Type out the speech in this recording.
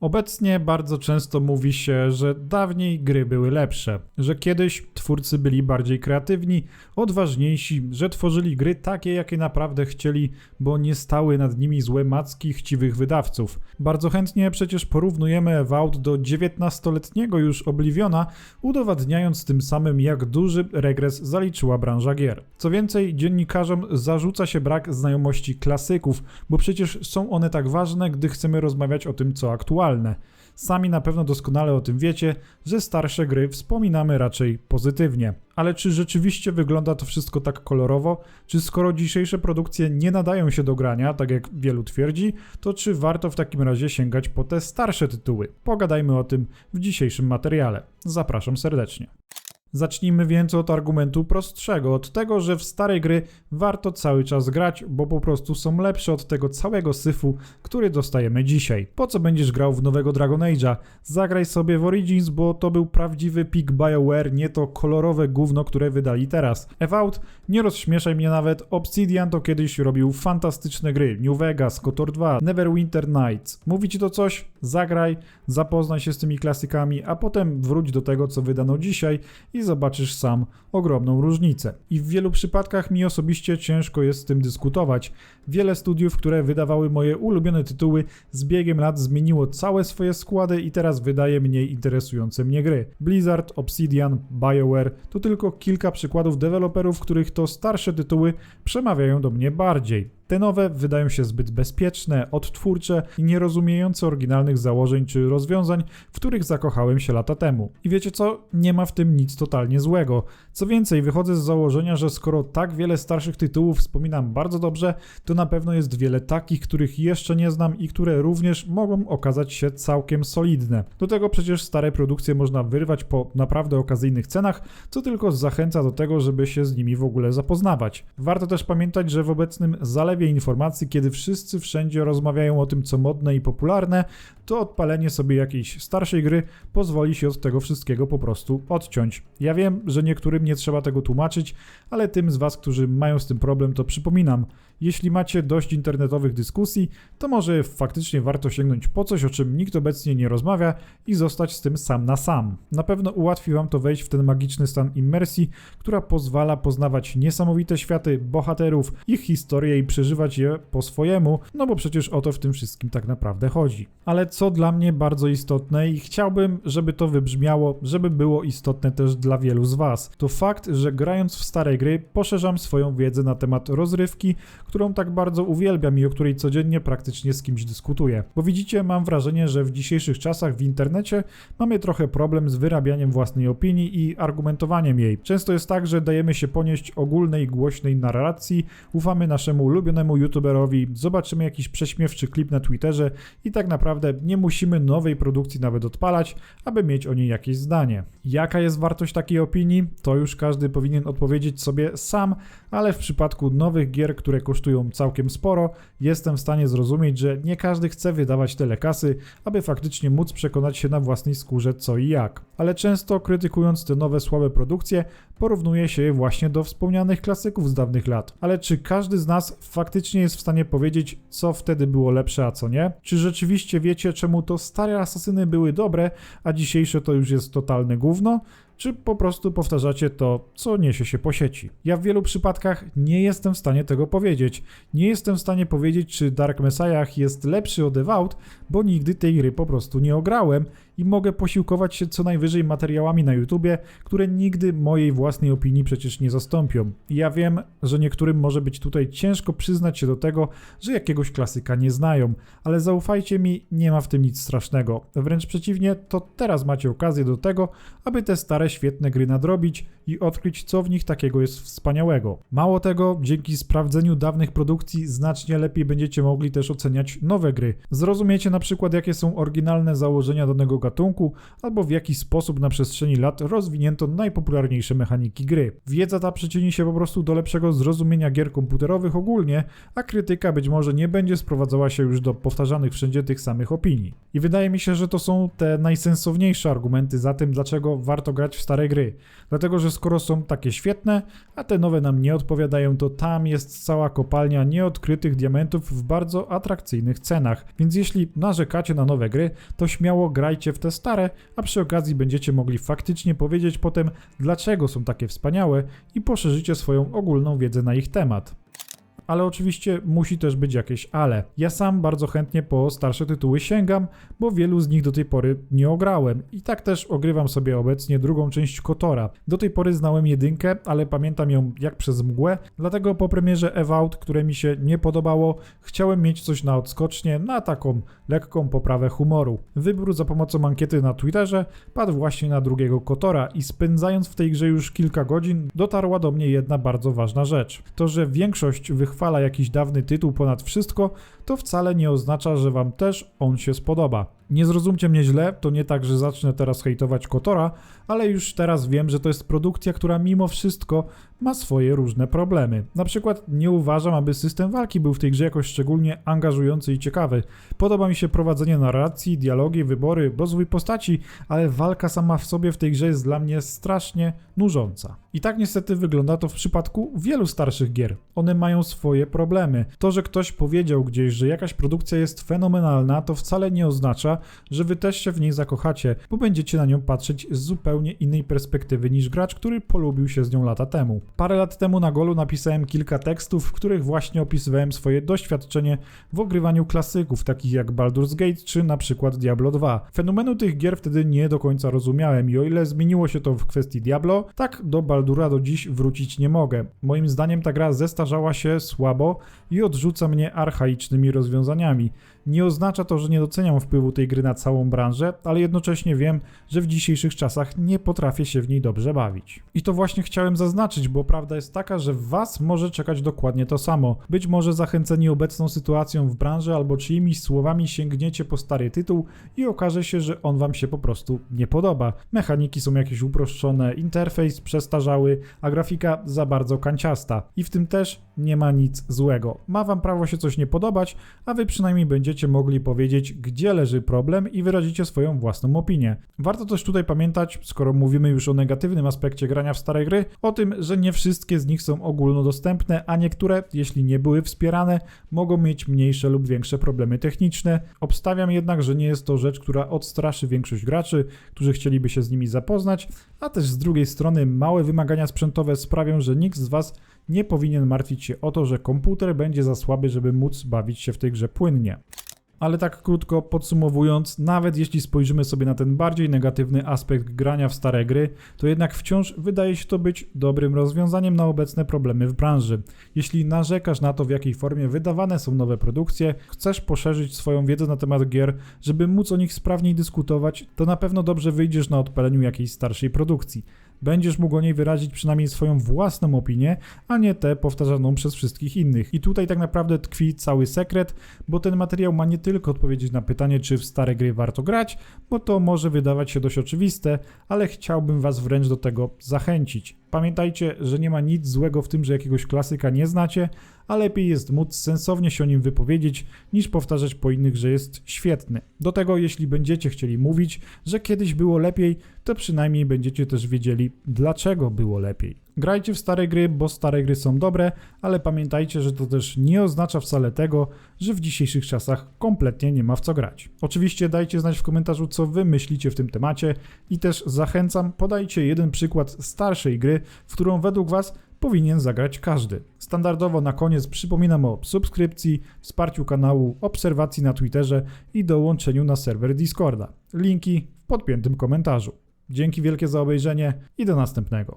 Obecnie bardzo często mówi się, że dawniej gry były lepsze, że kiedyś twórcy byli bardziej kreatywni, odważniejsi, że tworzyli gry takie, jakie naprawdę chcieli, bo nie stały nad nimi złe macki chciwych wydawców. Bardzo chętnie przecież porównujemy Evout do 19-letniego już Obliviona, udowadniając tym samym, jak duży regres zaliczyła branża gier. Co więcej, dziennikarzom zarzuca się brak znajomości klasyków, bo przecież są one tak ważne, gdy chcemy rozmawiać o tym, co aktualne. Sami na pewno doskonale o tym wiecie, że starsze gry wspominamy raczej pozytywnie. Ale czy rzeczywiście wygląda to wszystko tak kolorowo? Czy skoro dzisiejsze produkcje nie nadają się do grania, tak jak wielu twierdzi, to czy warto w takim razie sięgać po te starsze tytuły? Pogadajmy o tym w dzisiejszym materiale. Zapraszam serdecznie. Zacznijmy więc od argumentu prostszego, od tego, że w stare gry warto cały czas grać, bo po prostu są lepsze od tego całego syfu, który dostajemy dzisiaj. Po co będziesz grał w nowego Dragon Age'a? Zagraj sobie w Origins, bo to był prawdziwy peak BioWare, nie to kolorowe gówno, które wydali teraz. Evout, nie rozśmieszaj mnie nawet, Obsidian to kiedyś robił fantastyczne gry, New Vegas, KOTOR 2, Neverwinter Nights. Mówi ci to coś? Zagraj, zapoznaj się z tymi klasykami, a potem wróć do tego, co wydano dzisiaj zobaczysz sam ogromną różnicę. I w wielu przypadkach mi osobiście ciężko jest z tym dyskutować. Wiele studiów, które wydawały moje ulubione tytuły, z biegiem lat zmieniło całe swoje składy i teraz wydaje mniej interesujące mnie gry. Blizzard, Obsidian, BioWare to tylko kilka przykładów deweloperów, których to starsze tytuły przemawiają do mnie bardziej. Te nowe wydają się zbyt bezpieczne, odtwórcze i nierozumiejące oryginalnych założeń czy rozwiązań, w których zakochałem się lata temu. I wiecie co? Nie ma w tym nic totalnie złego. Co więcej, wychodzę z założenia, że skoro tak wiele starszych tytułów wspominam bardzo dobrze, to na pewno jest wiele takich, których jeszcze nie znam i które również mogą okazać się całkiem solidne. Do tego przecież stare produkcje można wyrwać po naprawdę okazyjnych cenach, co tylko zachęca do tego, żeby się z nimi w ogóle zapoznawać. Warto też pamiętać, że w obecnym zalewie informacji, kiedy wszyscy wszędzie rozmawiają o tym, co modne i popularne, to odpalenie sobie jakiejś starszej gry pozwoli się od tego wszystkiego po prostu odciąć. Ja wiem, że niektórym nie trzeba tego tłumaczyć, ale tym z Was, którzy mają z tym problem, to przypominam. Jeśli macie dość internetowych dyskusji, to może faktycznie warto sięgnąć po coś, o czym nikt obecnie nie rozmawia i zostać z tym sam na sam. Na pewno ułatwi Wam to wejść w ten magiczny stan immersji, która pozwala poznawać niesamowite światy bohaterów, ich historię i przeżywać je po swojemu, no bo przecież o to w tym wszystkim tak naprawdę chodzi. Ale co dla mnie bardzo istotne i chciałbym, żeby to wybrzmiało, żeby było istotne też dla wielu z Was, to fakt, że grając w stare gry poszerzam swoją wiedzę na temat rozrywki, którą tak bardzo uwielbiam i o której codziennie praktycznie z kimś dyskutuję. Bo widzicie, mam wrażenie, że w dzisiejszych czasach w internecie mamy trochę problem z wyrabianiem własnej opinii i argumentowaniem jej. Często jest tak, że dajemy się ponieść ogólnej, głośnej narracji, ufamy naszemu ulubionemu youtuberowi, zobaczymy jakiś prześmiewczy klip na Twitterze i tak naprawdę nie musimy nowej produkcji nawet odpalać, aby mieć o niej jakieś zdanie. Jaka jest wartość takiej opinii? To już każdy powinien odpowiedzieć sobie sam, ale w przypadku nowych gier, które kosztują całkiem sporo, jestem w stanie zrozumieć, że nie każdy chce wydawać tyle kasy, aby faktycznie móc przekonać się na własnej skórze co i jak. Ale często krytykując te nowe słabe produkcje, porównuje się je właśnie do wspomnianych klasyków z dawnych lat. Ale czy każdy z nas faktycznie jest w stanie powiedzieć, co wtedy było lepsze, a co nie? Czy rzeczywiście wiecie, czemu to stare asasyny były dobre, a dzisiejsze to już jest totalne gówno? Czy po prostu powtarzacie to, co niesie się po sieci. Ja w wielu przypadkach nie jestem w stanie tego powiedzieć. Nie jestem w stanie powiedzieć, czy Dark Messiah jest lepszy od Devout, bo nigdy tej gry po prostu nie ograłem i mogę posiłkować się co najwyżej materiałami na YouTubie, które nigdy mojej własnej opinii przecież nie zastąpią. Ja wiem, że niektórym może być tutaj ciężko przyznać się do tego, że jakiegoś klasyka nie znają, ale zaufajcie mi, nie ma w tym nic strasznego. Wręcz przeciwnie, to teraz macie okazję do tego, aby te stare świetne gry nadrobić i odkryć, co w nich takiego jest wspaniałego. Mało tego, dzięki sprawdzeniu dawnych produkcji znacznie lepiej będziecie mogli też oceniać nowe gry. Zrozumiecie na przykład, jakie są oryginalne założenia danego gatunku, albo w jaki sposób na przestrzeni lat rozwinięto najpopularniejsze mechaniki gry. Wiedza ta przyczyni się po prostu do lepszego zrozumienia gier komputerowych ogólnie, a krytyka być może nie będzie sprowadzała się już do powtarzanych wszędzie tych samych opinii. I wydaje mi się, że to są te najsensowniejsze argumenty za tym, dlaczego warto grać w stare gry. Dlatego, że skoro są takie świetne, a te nowe nam nie odpowiadają, to tam jest cała kopalnia nieodkrytych diamentów w bardzo atrakcyjnych cenach. Więc jeśli narzekacie na nowe gry, to śmiało grajcie w te stare, a przy okazji będziecie mogli faktycznie powiedzieć potem, dlaczego są takie wspaniałe i poszerzycie swoją ogólną wiedzę na ich temat ale oczywiście musi też być jakieś ale. Ja sam bardzo chętnie po starsze tytuły sięgam, bo wielu z nich do tej pory nie ograłem. I tak też ogrywam sobie obecnie drugą część Kotora. Do tej pory znałem jedynkę, ale pamiętam ją jak przez mgłę, dlatego po premierze Evout, które mi się nie podobało, chciałem mieć coś na odskocznie, na taką lekką poprawę humoru. Wybór za pomocą ankiety na Twitterze padł właśnie na drugiego Kotora i spędzając w tej grze już kilka godzin, dotarła do mnie jedna bardzo ważna rzecz. To, że większość wychwala jakiś dawny tytuł ponad wszystko, to wcale nie oznacza, że wam też on się spodoba. Nie zrozumcie mnie źle, to nie tak, że zacznę teraz hejtować Kotora, ale już teraz wiem, że to jest produkcja, która mimo wszystko ma swoje różne problemy. Na przykład nie uważam, aby system walki był w tej grze jakoś szczególnie angażujący i ciekawy. Podoba mi się prowadzenie narracji, dialogi, wybory, rozwój postaci, ale walka sama w sobie w tej grze jest dla mnie strasznie nużąca. I tak niestety wygląda to w przypadku wielu starszych gier. One mają swoje problemy. To, że ktoś powiedział gdzieś, że jakaś produkcja jest fenomenalna, to wcale nie oznacza, że wy też się w niej zakochacie, bo będziecie na nią patrzeć z zupełnie innej perspektywy niż gracz, który polubił się z nią lata temu. Parę lat temu na Golu napisałem kilka tekstów, w których właśnie opisywałem swoje doświadczenie w ogrywaniu klasyków, takich jak Baldur's Gate czy na przykład Diablo 2. Fenomenu tych gier wtedy nie do końca rozumiałem i o ile zmieniło się to w kwestii Diablo, tak do Baldura do dziś wrócić nie mogę. Moim zdaniem ta gra zestarzała się słabo i odrzuca mnie archaicznymi rozwiązaniami. Nie oznacza to, że nie doceniam wpływu tej gry na całą branżę, ale jednocześnie wiem, że w dzisiejszych czasach nie potrafię się w niej dobrze bawić. I to właśnie chciałem zaznaczyć, bo prawda jest taka, że Was może czekać dokładnie to samo. Być może zachęceni obecną sytuacją w branży albo czyimiś słowami sięgniecie po stary tytuł i okaże się, że on Wam się po prostu nie podoba. Mechaniki są jakieś uproszczone, interfejs przestarzały, a grafika za bardzo kanciasta. I w tym też nie ma nic złego. Ma Wam prawo się coś nie podobać, a Wy przynajmniej będziecie mogli powiedzieć, gdzie leży problem i wyrazicie swoją własną opinię. Warto też tutaj pamiętać, skoro mówimy już o negatywnym aspekcie grania w stare gry, o tym, że nie wszystkie z nich są ogólnodostępne, a niektóre, jeśli nie były wspierane, mogą mieć mniejsze lub większe problemy techniczne. Obstawiam jednak, że nie jest to rzecz, która odstraszy większość graczy, którzy chcieliby się z nimi zapoznać, a też z drugiej strony małe wymagania sprzętowe sprawią, że nikt z Was nie powinien martwić się o to, że komputer będzie za słaby, żeby móc bawić się w tej grze płynnie. Ale tak krótko podsumowując, nawet jeśli spojrzymy sobie na ten bardziej negatywny aspekt grania w stare gry, to jednak wciąż wydaje się to być dobrym rozwiązaniem na obecne problemy w branży. Jeśli narzekasz na to, w jakiej formie wydawane są nowe produkcje, chcesz poszerzyć swoją wiedzę na temat gier, żeby móc o nich sprawniej dyskutować, to na pewno dobrze wyjdziesz na odpaleniu jakiejś starszej produkcji będziesz mógł o niej wyrazić przynajmniej swoją własną opinię, a nie tę powtarzaną przez wszystkich innych. I tutaj tak naprawdę tkwi cały sekret, bo ten materiał ma nie tylko odpowiedzieć na pytanie, czy w stare gry warto grać, bo to może wydawać się dość oczywiste, ale chciałbym Was wręcz do tego zachęcić. Pamiętajcie, że nie ma nic złego w tym, że jakiegoś klasyka nie znacie, a lepiej jest móc sensownie się o nim wypowiedzieć, niż powtarzać po innych, że jest świetny. Do tego, jeśli będziecie chcieli mówić, że kiedyś było lepiej, to przynajmniej będziecie też wiedzieli, dlaczego było lepiej. Grajcie w stare gry, bo stare gry są dobre, ale pamiętajcie, że to też nie oznacza wcale tego, że w dzisiejszych czasach kompletnie nie ma w co grać. Oczywiście dajcie znać w komentarzu, co wy myślicie w tym temacie i też zachęcam, podajcie jeden przykład starszej gry, w którą według was powinien zagrać każdy. Standardowo na koniec przypominam o subskrypcji, wsparciu kanału, obserwacji na Twitterze i dołączeniu na serwer Discorda. Linki w podpiętym komentarzu. Dzięki wielkie za obejrzenie i do następnego.